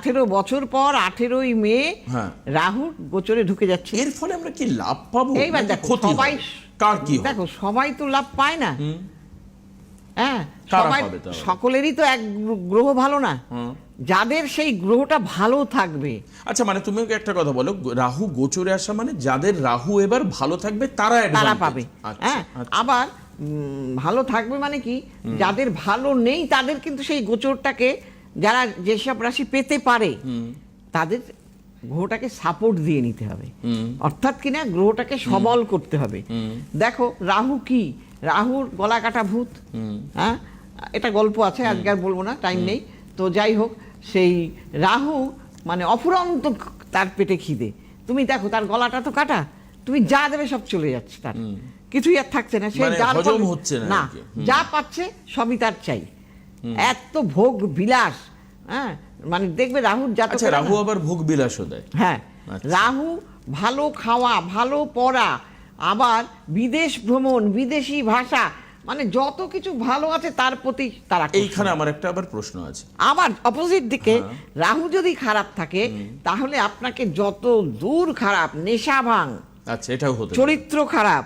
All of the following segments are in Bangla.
আঠেরো বছর পর আঠেরোই মে হ্যাঁ। রাহু গোচরে ঢুকে যাচ্ছে। এর ফলে আমরা কি লাভ পাবো? এইবার দেখো সবাই কার কি দেখো সবাই তো লাভ পায় না। হ্যাঁ সবাই সকলেরই তো এক গ্রহ ভালো না। যাদের সেই গ্রহটা ভালো থাকবে। আচ্ছা মানে তুমি একটা কথা বলো রাহু গোচরে আসা মানে যাদের রাহু এবার ভালো থাকবে তারা তারা পাবে। আচ্ছা, হ্যাঁ আচ্ছা। আবার ভালো থাকবে মানে কি? যাদের ভালো নেই তাদের কিন্তু সেই গোচরটাকে যারা যেসব রাশি পেতে পারে তাদের গ্রহটাকে সাপোর্ট দিয়ে নিতে হবে। অর্থাৎ কিনা গ্রহটাকে সবল করতে হবে। দেখো রাহু কি? রাহুর গলা কাটা ভূত। হ্যাঁ? এটা গল্প আছে আজকে আর বলব না টাইম নেই। তো যাই হোক সেই রাহু মানে অফুরন্ত তার পেটে খিদে। তুমি দেখো তার গলাটা তো কাটা। তুমি যা দেবে সব চলে যাচ্ছে তার। কিছুই আর থাকছে না। সে মানে হচ্ছে না। যা পাচ্ছে সবই তার চাই। এত ভোগ বিলাস হ্যাঁ? মানে দেখবে রাহুর জাতক আচ্ছা রাহু আবার ভোগ বিলাসও দেয়। হ্যাঁ আচ্ছা। রাহু ভালো খাওয়া ভালো পড়া আবার বিদেশ ভ্রমণ বিদেশি ভাষা মানে যত কিছু ভালো আছে তার প্রতি তারা এইখানে আমার একটা আবার প্রশ্ন আছে। আবার অপোজিট দিকে হ্যাঁ। রাহু যদি খারাপ থাকে তাহলে আপনাকে যত দূর খারাপ নেশা ভাঙ। আচ্ছা এটাও হতে চরিত্র খারাপ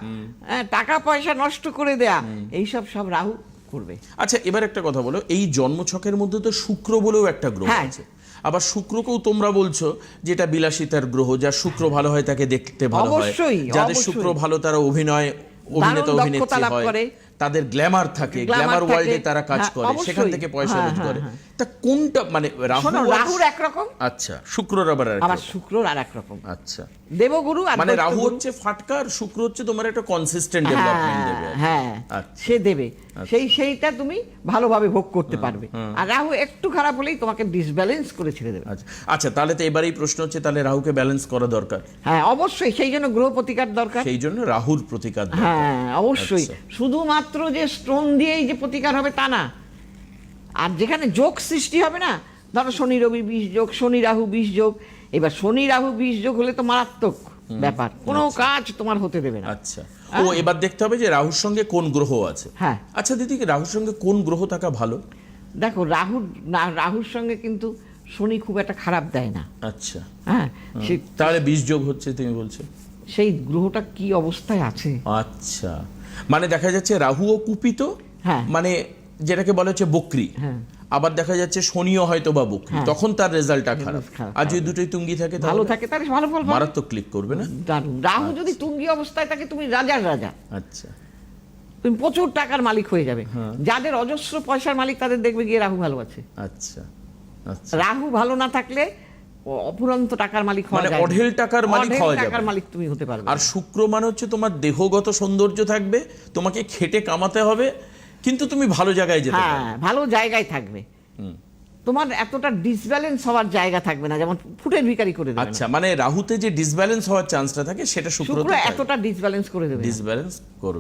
হ্যাঁ, টাকা পয়সা নষ্ট করে দেয়া এইসব সব রাহু করবে আচ্ছা এবার একটা কথা বলো। এই জন্মছকের মধ্যে তো শুক্র বলেও একটা গ্রহ হ্যাঁ। আছে। আবার শুক্রকেও তোমরা বলছো যেটা বিলাসিতার গ্রহ যা শুক্র ভালো হয় তাকে দেখতে ভালো হয়। যাদের শুক্র ভালো তারা অভিনয় অভিনেতা অভিনেত্রী হয়। তাদের গ্ল্যামার থাকে গ্ল্যামার ওয়ার্ল্ডে তারা কাজ হ্যাঁ, করে সেখান থেকে পয়সা হ্যাঁ, রোজগার। করে হ্যাঁ, তা কোনটা মানে রাহু রাহুর একরকম আচ্ছা শুক্রর আবার আর আবার শুক্রর আর একরকম আচ্ছা। দেবগুরু আর মানে রাহু হচ্ছে ফাটকা আর শুক্র হচ্ছে তোমার একটা কনসিস্টেন্ট ডেভেলপমেন্ট দেবে হ্যাঁ আচ্ছা। সে দেবে। সেই সেইটা তুমি ভালোভাবে ভোগ করতে পারবে। আর রাহু একটু খারাপ হলেই তোমাকে ডিসব্যালেন্স করে ছেড়ে দেবে। আচ্ছা। আচ্ছা তাহলে তো এবারেই প্রশ্ন হচ্ছে তাহলে রাহুকে ব্যালেন্স করা দরকার? হ্যাঁ অবশ্যই। সেই জন্য গ্রহ প্রতিকার দরকার। সেই জন্য রাহুর প্রতিকার দরকার। হ্যাঁ অবশ্যই। আচ্ছা। শুধুমাত্র যে স্টোন দিয়েই যে প্রতিকার হবে তা না। আর যেখানে যোগ সৃষ্টি হবে না ধরো শনি রবি বিষ যোগ শনি রাহু বিষ যোগ এবার শনি রাহু বিষ যোগ হলে তো মারাত্মক ব্যাপার। কোনো কাজ তোমার হতে দেবে না। আচ্ছা। ও এবার দেখতে হবে যে রাহুর সঙ্গে কোন গ্রহ আছে। হ্যাঁ। আচ্ছা দিদি রাহুর সঙ্গে কোন গ্রহ থাকা ভালো? দেখো রাহুর না রাহুর সঙ্গে কিন্তু শনি খুব একটা খারাপ দেয় না। আচ্ছা। হ্যাঁ তাহলে বীজ যোগ হচ্ছে তুমি বলছো। সেই গ্রহটা কি অবস্থায় আছে? আচ্ছা। মানে দেখা যাচ্ছে রাহুও কুপিত হ্যাঁ। মানে যেটাকে বলা হচ্ছে বকরি। হ্যাঁ। আবার দেখা যাচ্ছে শনিও হয়তো বা বকরি। হ্যাঁ। তখন তার রেজাল্টটা খারাপ। আর যদি দুটোই তুঙ্গি থাকে ভালো থাকে তাহলে ভালো ফল মারাত্মক ক্লিক করবে না? রাহু যদি তুঙ্গি অবস্থায় থাকে তুমি রাজার রাজা। আচ্ছা। তুমি প্রচুর টাকার মালিক হয়ে যাবে। যাদের অজস্র পয়সার মালিক তাদের দেখবে গিয়ে রাহু ভালো আছে। আচ্ছা। আচ্ছা। রাহু ভালো না থাকলে অফুরন্ত টাকার মালিক হওয়া মানে যায় অঢেল টাকার মালিক হওয়া যাবে। টাকার মালিক তুমি হতে পারবে। আর শুক্র মানে হচ্ছে তোমার দেহগত সৌন্দর্য থাকবে তোমাকে খেটে কামাতে হবে কিন্তু তুমি ভালো জায়গায় যেতে হ্যাঁ ভালো জায়গায় থাকবে। তোমার এতটা ডিসব্যালেন্স হওয়ার জায়গা থাকবে না যেমন ফুটের ভিকারি করে দেবে আচ্ছা মানে রাহুতে যে ডিসব্যালেন্স হওয়ার চান্সটা থাকে সেটা শুক্র এতটা ডিসব্যালেন্স করে দেবে। ডিসব্যালেন্স করবে।